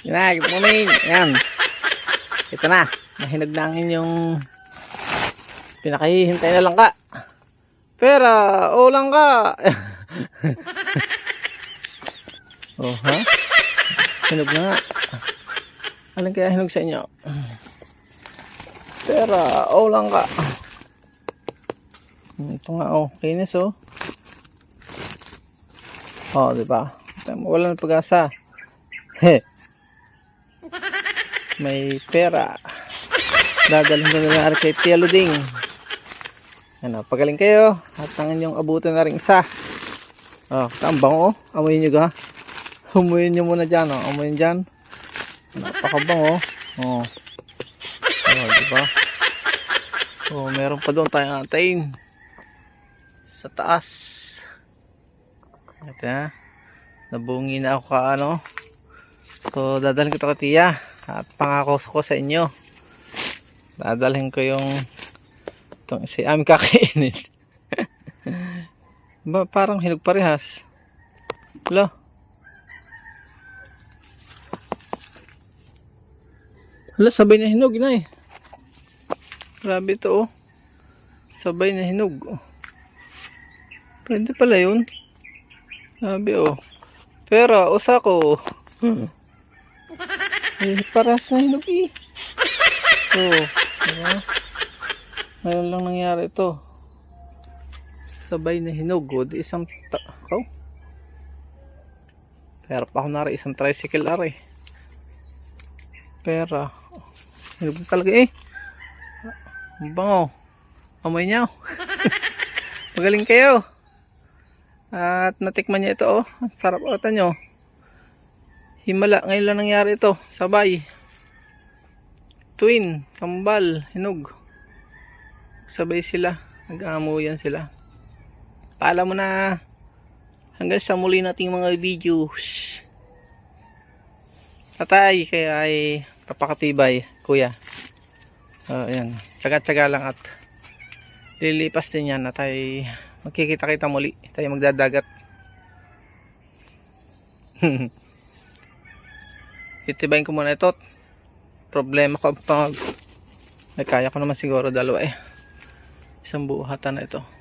Yan na, good morning. Yan. Ito na. Nahinog na ang inyong pinakahihintay na lang ka. Pera, o lang ka. oh, ha? Hinog na nga. Alin kaya hinog sa inyo? Pera, o lang ka. Ito nga, oh. Kinis, oh. Oh, di ba? Wala na pag-asa. He. May pera. Dadalhin ko na lang kay Tia Luding. Ano, pagaling kayo. At ang inyong abutan na rin isa. Oh, tambang oh. Amoyin nyo ga. Amoyin nyo muna dyan oh. Amoyin dyan. Napakabang oh. Oh. Oh, di ba? Oh, meron pa doon tayong antayin. Sa taas. Ito na. Nabungi na ako ka ano. So, dadalhin ko ito kay Tia. At pangako ko sa inyo. Dadalhin ko yung itong si Ami kakainin. ba, parang hinog parehas. Lo. Hala, sabay na hinog na eh. Grabe to oh. Sabay na hinog. Pwede pala yun. Sabi oh. Pero, usa ko. Eh, paras na hinog eh. Oo. Diba? Ngayon lang nangyari ito. Sabay na hinog. O, di isang. Oh. Pero pa ako nari isang tricycle ari. Pera. Hinog na talaga eh. Ang bango. Amoy niya. oh. Magaling kayo. At natikman niya ito oh. Sarap ata nyo. Himala, ngayon lang nangyari ito. Sabay. Twin, kambal, hinog. Sabay sila. Nag-aamuyan sila. Paalam mo na. Hanggang sa muli nating mga videos. Tatay, kaya ay papakatibay, kuya. Oh, ayan. Tsaga-tsaga lang at lilipas din yan at ay magkikita-kita muli. Tayo magdadagat. titibayin ko muna ito. Problema ko pag may kaya ko naman siguro dalawa eh. Isang buhatan na ito